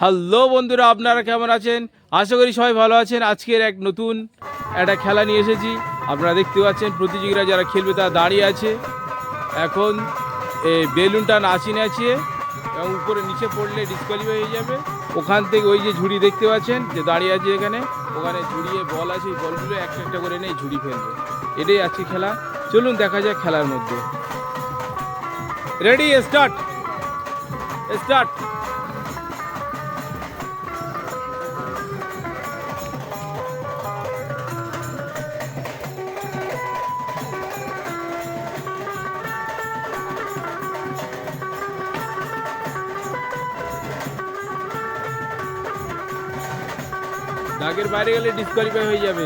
Hello বন্ধুরা, আপনারা কেমন আছেন? আশা করি সবাই ভালো আছেন। আজকের এক নতুন একটা খেলা নিয়ে এসেছি। আপনারা দেখতে পাচ্ছেন প্রতিযোগীরা যারা খেলবে তারা দাঁড়িয়ে আছে। এখন এই বেলুনটা নাচি নাচিয়ে এবং উপরে নিচে পড়লে ডিসকোয়ালিফাই হয়ে যাবে। ওখান থেকে ওই যে ঝুড়ি দেখতে পাচ্ছেন, যে দাঁড়িয়ে আছে এখানে। ওখানে ঝুড়িয়ে বল আছে ওই বলগুলো একটা একটা করে নিয়ে ঝুড়ি ফেলবে। এটাই আজকে খেলা। চলুন দেখা যাক খেলার মধ্যে। রেডি স্টার্ট স্টার্ট দাগের বাইরে গেলে ডিসকোয়ালিফাই হয়ে যাবে।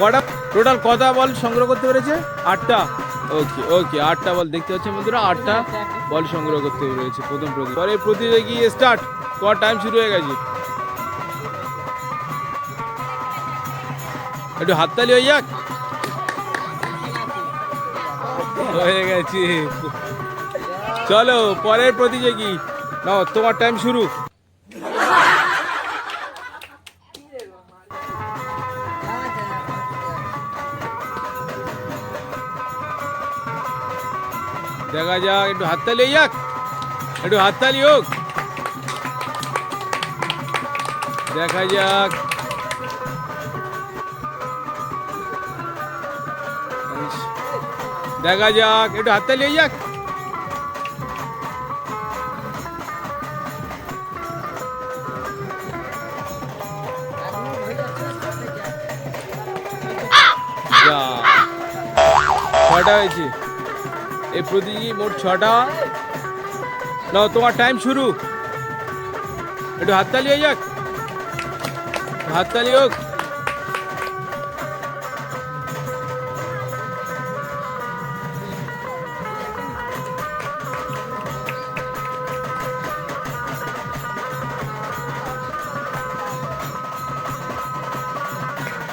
কটা? টোটাল কটা বল সংগ্রহ করতে পেরেছে? আটটা। ওকে ওকে আটটা বল। দেখতে পাচ্ছেন বন্ধুরা, আটটা বল সংগ্রহ করতে পেরেছে প্রথম প্রতি পরে প্রতিযোগী স্টার্ট তোমার টাইম শুরু হয়ে গেছে? একটু হাততালি হয়ে যাক। হয়ে গেছে। চলো, পরের প্রতিযোগী। নাও, তোমার টাইম শুরু। দেখা যাক, একটু হাততালি যাক। একটু হাততালি হোক। দেখা যাক। দেখা যাক, একটু হাততালি হয়ে যাক। ছটা হয়েছে। এই প্রতিযোগী মোট ছটা। নাও, তোমার টাইম শুরু। একটু হাততালি হয়ে যাক। হাততালি হোক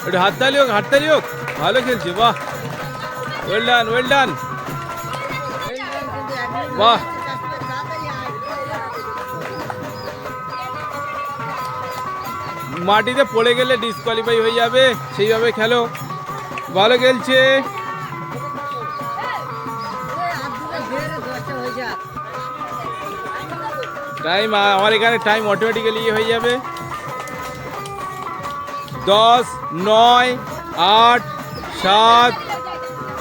একটু হাততালি হোক হাততালি হোক। ভালো খেলছে, বাহ। ওয়েল ডান ওয়েল ডান বাহ। মাটিতে পড়ে গেলে ডিসকোয়ালিফাই হয়ে যাবে, সেইভাবে খেলো। ভালো খেলছে। টাইম আমার এখানে টাইম অটোমেটিক্যালি হয়ে যাবে। দশ, নয়, আট, সাত,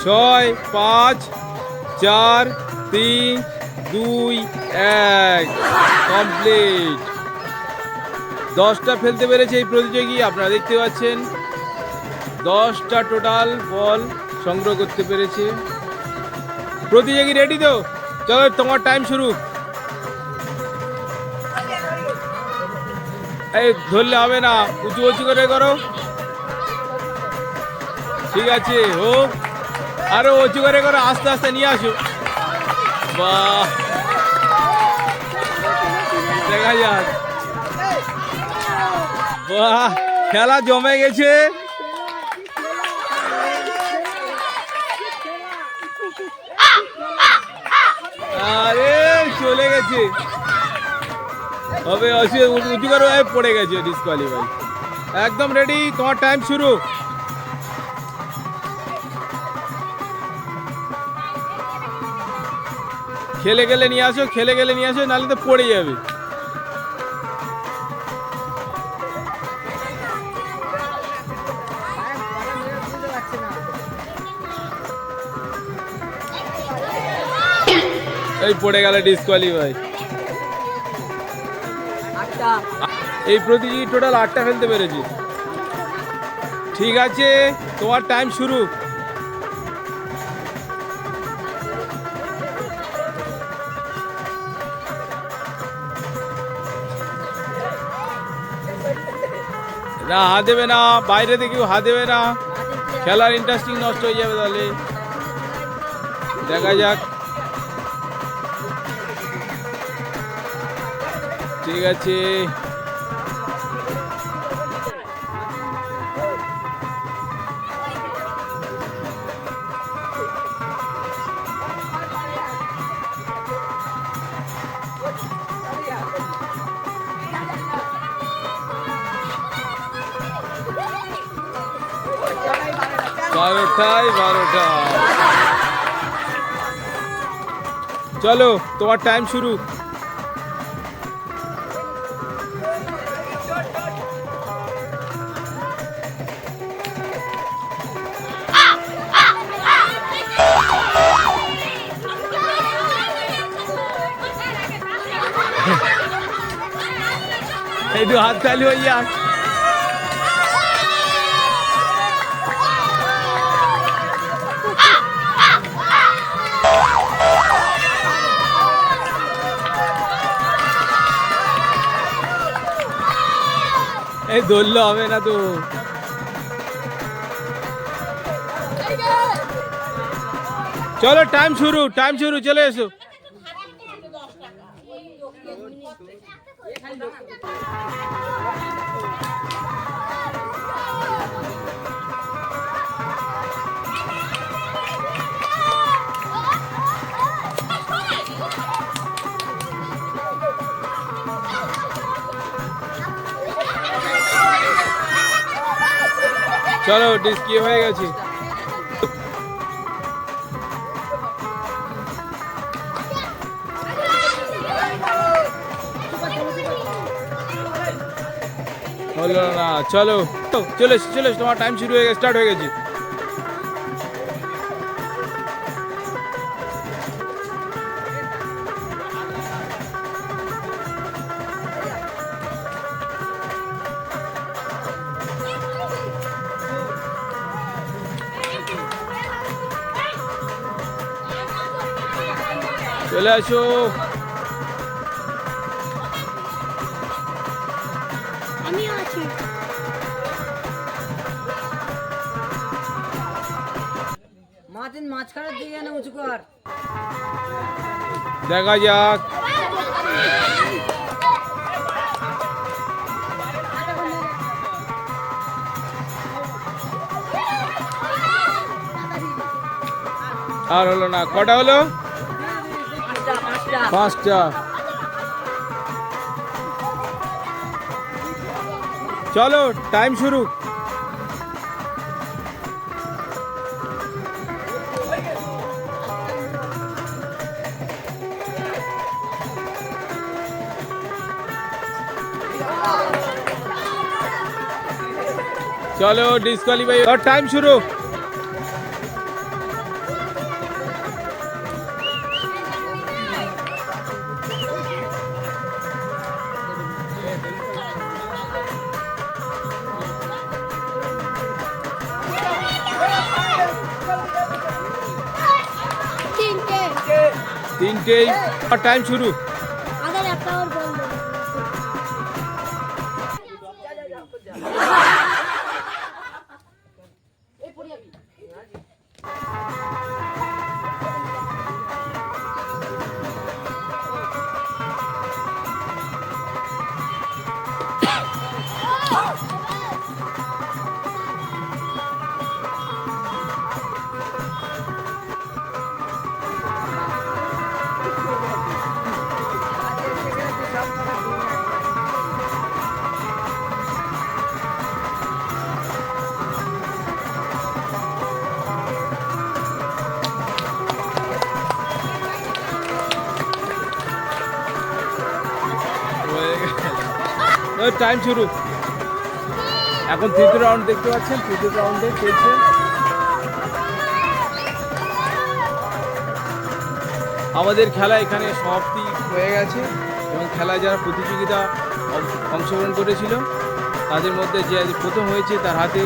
ছয়, পাঁচ, চার, তিন, দুই, এক। কমপ্লিট। দশটা ফেলতে পেরেছে এই প্রতিযোগী, আপনারা দেখতে পাচ্ছেন। দশটা টোটাল বল সংগ্রহ করতে পেরেছে। প্রতিযোগী রেডি তো? চলো তোমার টাইম শুরু। এই ধরলে হবে না। উঁচু উঁচু করে করো। ঠিক আছে হোক আরও উঁচু করে করো, আস্তে আস্তে নিয়ে আসো। দেখা যাক। বাহ, খেলা জমে গেছে। আরে, চলে গেছে। হবে অসুবিধা উঁচু করে পড়ে গেছে ডিসকোয়ালিফাই একদম রেডি তোমার টাইম শুরু। খেলে গেলে নিয়ে আসো, খেলে গেলে নিয়ে আসো, নাহলে তো পড়ে যাবে। এই পড়ে গেল ডিসকোয়ালিফাই এই প্রতিযোগী টোটাল আটটা ফেলতে পেরেছি। ঠিক আছে, তোমার টাইম শুরু। না, হাত দেবে না, বাইরে থেকে কেউ হাত দেবে না। খেলার ইন্টারেস্টিং নষ্ট হয়ে যাবে তাহলে। দেখা যাক। ঠিক আছে। বারোটায় বারোটা। চলো তোমার টাইম শুরু। একটু হাত তালি হইয়া এই ধরলে হবে না তো চলো টাইম শুরু টাইম শুরু চলে এসো চলো ডিস কি হয়ে গেছে। হলো না, চলো। চলে চলে তোমার টাইম শুরু হয়ে গেছে স্টার্ট হয়ে গেছে। চলে আসো। আছি। মাঝখানের দিকে এনে উঁচু কর। দেখা যাক। আর হলো না কটা হলো? পাঁচটা। চলো টাইম শুরু। চলো ডিসকোয়ালিফাই টাইম শুরু। তিনটে তিনটেই টাইম শুরু আধার টাইম শুরু। এখন তৃতীয় রাউন্ড দেখতে পাচ্ছেন, তৃতীয় রাউন্ডে চলছে আমাদের খেলা এখানে সমাপ্তি হয়ে গেছে এবং খেলায় যারা প্রতিযোগিতা অংশগ্রহণ করেছিল, তাদের মধ্যে যে প্রথম হয়েছে তার হাতে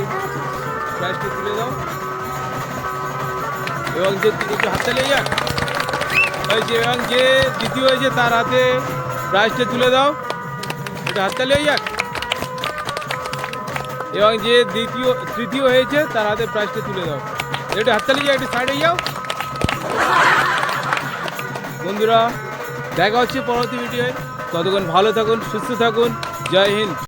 প্রাইজটি তুলে দাও। এবং যে একটু হাততালি যাক। হয়েছে এবং যে দ্বিতীয় হয়েছে তার হাতে প্রাইজটা তুলে দাও। এটা হাততালি যাক। এবং যে দ্বিতীয়, তৃতীয় হয়েছে, তার হাতে প্রাইজটা তুলে দাও। একটু হাততালি যাও একটু সাইডে যাও। বন্ধুরা, দেখা হচ্ছে পরবর্তী ভিডিওয় ততক্ষণ ভালো থাকুন, সুস্থ থাকুন। জয় হিন্দ।